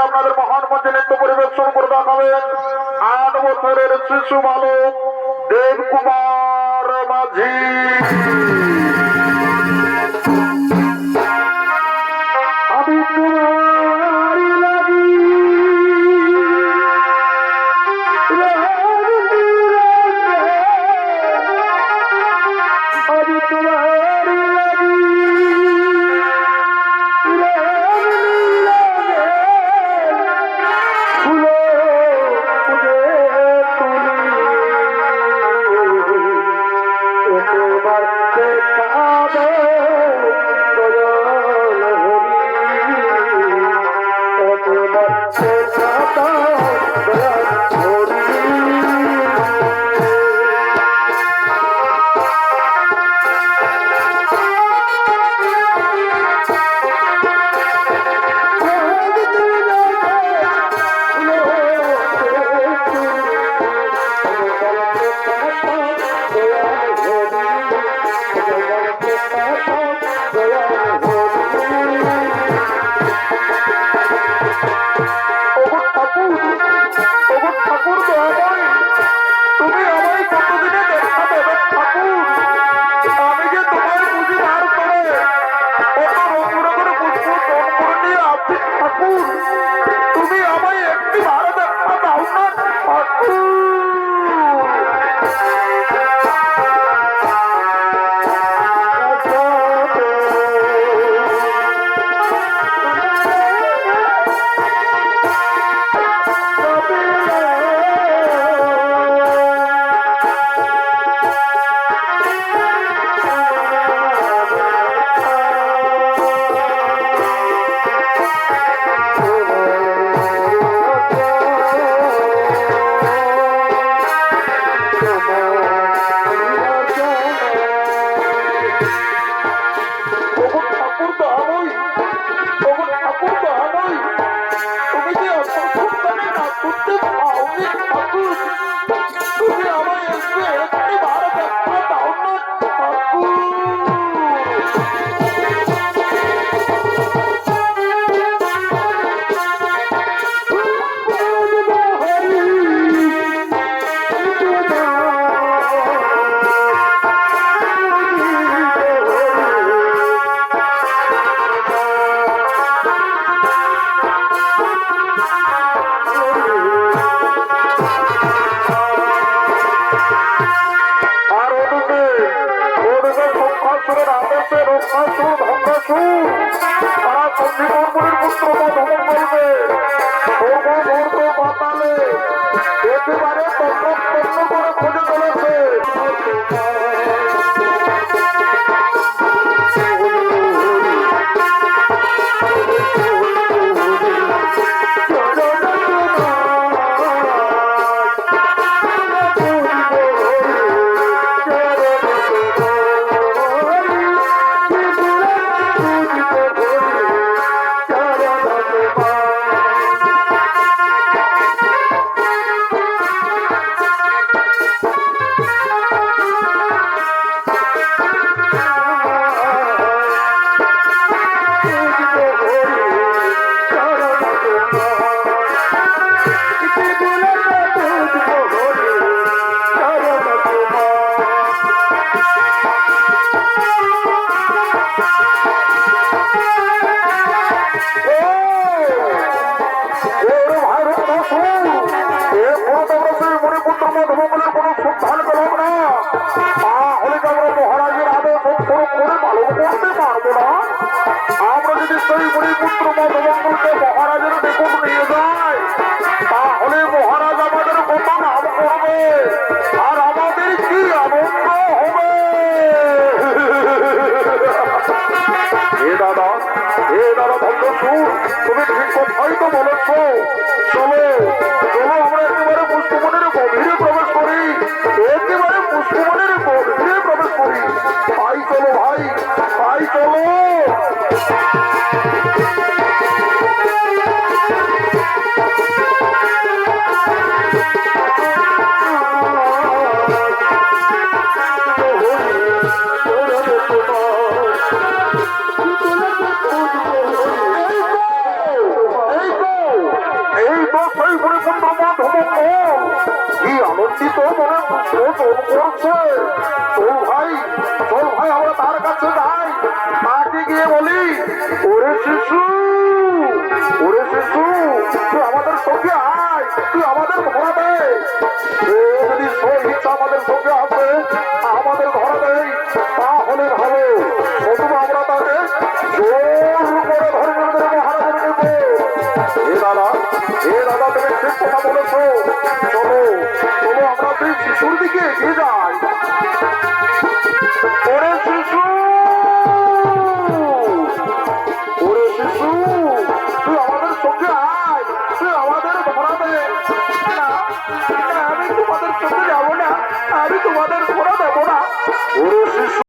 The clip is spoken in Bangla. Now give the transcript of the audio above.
থেকে আপনাদের মহান মঞ্চে নৃত্য পরিবেশন করে দেখাবেন। আট বছরের শিশু বালক দেব কুমার মাঝি। দেখো চলো। চলো, আমরা একেবারে পুষ্পমনের গভীরে প্রবেশ করি। একেবারে পুষ্পমনের গভীরে প্রবেশ করি। ভাই, চলো ভাই। ভাই, চলো। চল ভাই তুই আমাদের সঙ্গে আয় আমাদের ধরা দে যদি সহিত আমাদের অথবা আমরা তাকে জোর করে ধরে নিয়ে দেবো হারা করে নেব এ দাদা এ দাদা তুমি ঠিক কথা